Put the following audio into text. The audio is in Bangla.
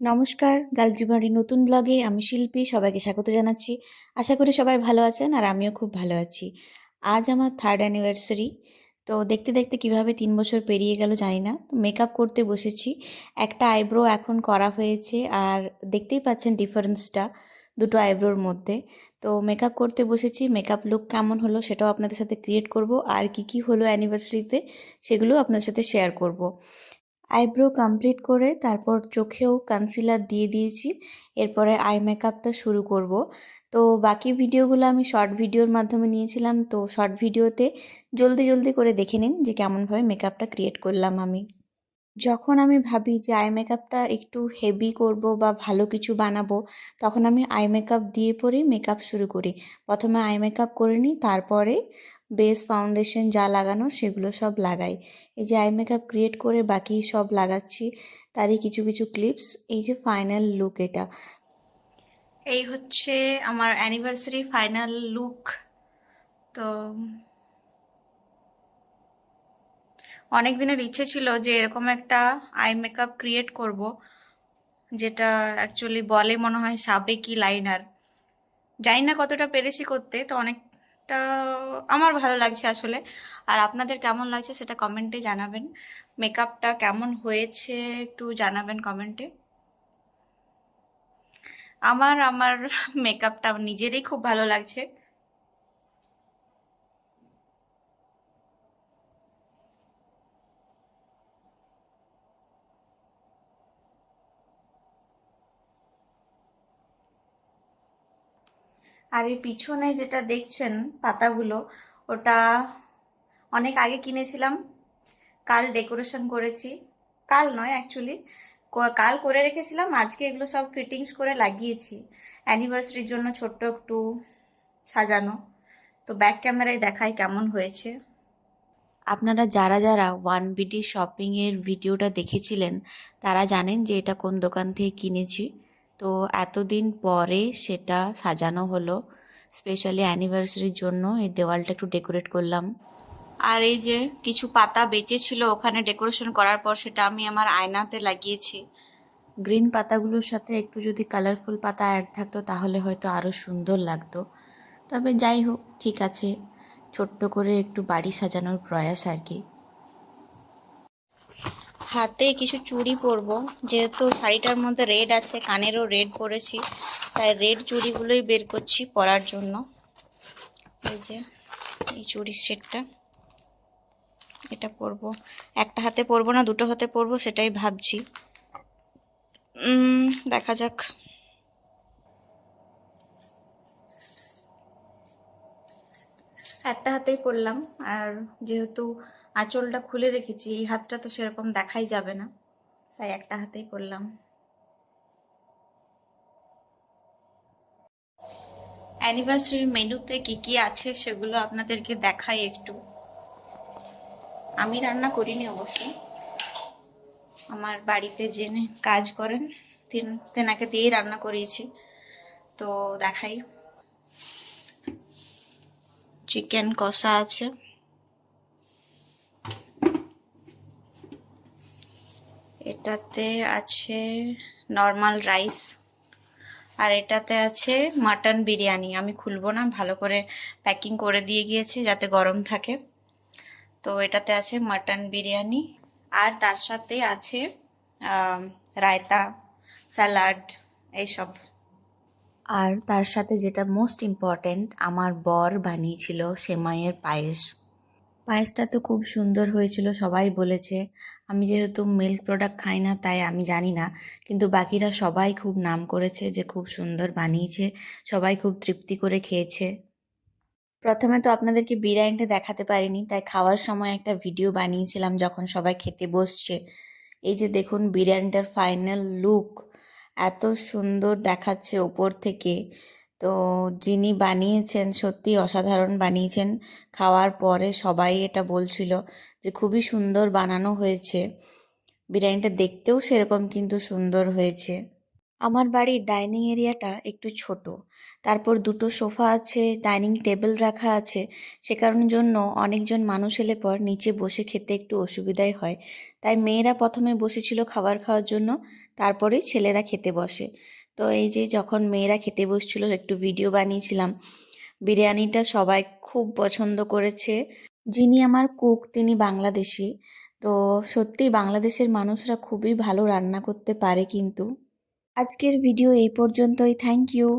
নমস্কার গালজিবাড়ির নতুন ব্লগে আমি শিল্পী সবাইকে স্বাগত জানাচ্ছি। আশা করি সবাই ভালো আছেন আর আমিও খুব ভালো আছি। আজ আমার থার্ড অ্যানিভার্সারি তো দেখতে দেখতে কীভাবে তিন বছর পেরিয়ে গেল জানি না, তো মেকআপ করতে বসেছি। একটা আইব্রো এখন করা হয়েছে আর দেখতেই পাচ্ছেন ডিফারেন্সটা দুটো আইব্রোর মধ্যে। তো মেকআপ করতে বসেছি মেকআপ লুক কেমন হলো সেটাও আপনাদের সাথে ক্রিয়েট করব আর কি কি হলো অ্যানিভার্সারিতে সেগুলো আপনাদের সাথে শেয়ার করব। আইব্রো কমপ্লিট করে তারপর চোখেও কনসিলার দিয়ে দিয়েছি। এরপরে আই মেকআপটা শুরু করব। তো বাকি ভিডিওগুলো আমি শর্ট ভিডিওর মাধ্যমে নিয়েছিলাম। তো শর্ট ভিডিওতে জলদি জলদি করে দেখে নিন যে কেমনভাবে মেকআপটা ক্রিয়েট করলাম আমি। যখন আমি ভাবি যে আই মেকআপটা একটু হেভি করব বা ভালো কিছু বানাবো, তখন আমি আই মেকআপ দিয়ে পরেই মেকআপ শুরু করি। প্রথমে আই মেকআপ করে নিই, তারপরে বেস ফাউন্ডেশন যা লাগানো সেগুলো সব লাগাই। এই যে আই মেকআপ ক্রিয়েট করে বাকি সব লাগাচ্ছি, তারই কিছু কিছু ক্লিপস এই যে ফাইনাল লুক এটা। এই হচ্ছে আমার অ্যানিভার্সারি ফাইনাল লুক তো অনেক দিনের ইচ্ছে ছিল যে এরকম একটা আই মেকআপ ক্রিয়েট করব, যেটা অ্যাকচুয়ালি বলে মনে হয় সাবেকি লাইনার জানি না কতটা পেরেছি করতে, তো অনেকটা আমার ভালো লাগছে আসলে। আর আপনাদের কেমন লাগছে সেটা কমেন্টে জানাবেন। মেকআপটা কেমন হয়েছে একটু জানাবেন কমেন্টে আমার আমার মেকআপটা নিজেরই খুব ভালো লাগছে। আর এই পিছনে যেটা দেখছেন পাতাগুলো, ওটা অনেক আগে কিনেছিলাম। কাল ডেকোরেশন করেছি। কাল নয় অ্যাকচুয়ালি কাল করে রেখেছিলাম, আজকে এগুলো সব ফিটিংস করে লাগিয়েছি। অ্যানিভার্সারির জন্য ছোট্ট একটু সাজানো। তো ব্যাক ক্যামেরায় দেখায় কেমন হয়েছে। আপনারা যারা যারা ওয়ান বিডি শপিংয়ের ভিডিওটা দেখেছিলেন, তারা জানেন যে এটা কোন দোকান থেকে কিনেছি। তো এতদিন পরে সেটা সাজানো হলো স্পেশালি অ্যানিভার্সারির জন্য এই দেওয়ালটা একটু ডেকোরেট করলাম। আর এই যে কিছু পাতা বেঁচে ছিল ওখানে ডেকোরেশন করার পর সেটা আমি আমার আয়নাতে লাগিয়েছি। গ্রিন পাতাগুলোর সাথে একটু যদি কালারফুল পাতা অ্যাড থাকতো তাহলে হয়তো আরও সুন্দর লাগতো। তবে যাই হোক ঠিক আছে। ছোট্ট করে একটু বাড়ি সাজানোর প্রয়াস আর কি। হাতে কিছু চুড়ি পরবো। যেহেতু শাড়িটার মধ্যে রেড আছে, কানেরও রেড পরেছি। তাই রেড চুড়িগুলোই বের করছি পরার জন্য। এই যে, এই চুড়ির সেটটা। এটা পরবো। একটা হাতে পরবো না, দুটো হাতে পরবো, সেটাই ভাবছি। দেখা যাক। একটা হাতেই পরলাম। আর যেহেতু আঁচলটা খুলে রেখেছি, এই হাতটা তো সেরকম দেখাই যাবে না। তাই একটা হাতেই পরলাম অ্যানিভার্সারির মেনুতে কি কি আছে সেগুলো আপনাদেরকে দেখাই একটু। আমি রান্না করিনি অবশ্য। আমার বাড়িতে জেনে কাজ করেন তেনাকে দিয়েই রান্না করিয়েছি। তো দেখাই। চিকেন কষা আছে। এটাতে আছে নর্মাল রাইস আর এটাতে আছে মাটন বিরিয়ানি। আমি খুলবো না, ভালো করে প্যাকিং করে দিয়ে গিয়েছে যাতে গরম থাকে। তো এটাতে আছে মাটন বিরিয়ানি আর তার সাথে আছে রায়তা স্যালাড এইসব। আর তার সাথে যেটা মোস্ট ইম্পর্ট্যান্ট আমার বর বানিয়েছিল সেমাইয়ের পায়েস। পায়েসটা তো খুব সুন্দর হয়েছিল, সবাই বলেছে। আমি যেহেতু মিল্ক প্রোডাক্ট খাই না, তাই আমি জানি না। কিন্তু বাকিরা সবাই খুব নাম করেছে যে খুব সুন্দর বানিয়েছে, সবাই খুব তৃপ্তি করে খেয়েছে। প্রথমে তো আপনাদেরকে বিরিয়ানিটা দেখাতে পারিনি, তাই খাওয়ার সময় একটা ভিডিও বানিয়েছিলাম যখন সবাই খেতে বসছে। এই যে দেখুন বিরিয়ানিটার ফাইনাল লুক এত সুন্দর দেখাচ্ছে ওপর থেকে। তো যিনি বানিয়েছেন সত্যি অসাধারণ বানিয়েছেন, খাওয়ার পরে সবাই এটা বলছিল যে খুবই সুন্দর বানানো হয়েছে। বিরিয়ানিটা দেখতেও সেরকম কিন্তু সুন্দর হয়েছে। আমার বাড়ির ডাইনিং এরিয়াটা একটু ছোট। তারপর দুটো সোফা আছে, ডাইনিং টেবিল রাখা আছে। সে কারণের জন্য অনেকজন মানুষ এলে পর নিচে বসে খেতে একটু অসুবিধাই হয়। তাই মেয়েরা প্রথমে বসেছিল খাবার খাওয়ার জন্য, তারপরেই ছেলেরা খেতে বসে। তো এই যে যখন মেয়েরা খেতে বসছিল, একটু ভিডিও বানিয়েছিলাম। বিরিয়ানিটা সবাই খুব পছন্দ করেছে। যিনি আমার কুক তিনি বাংলাদেশি। তো সত্যি বাংলাদেশের মানুষরা খুবই ভালো রান্না করতে পারে কিন্তু। আজকের ভিডিও এই পর্যন্তই। Thank you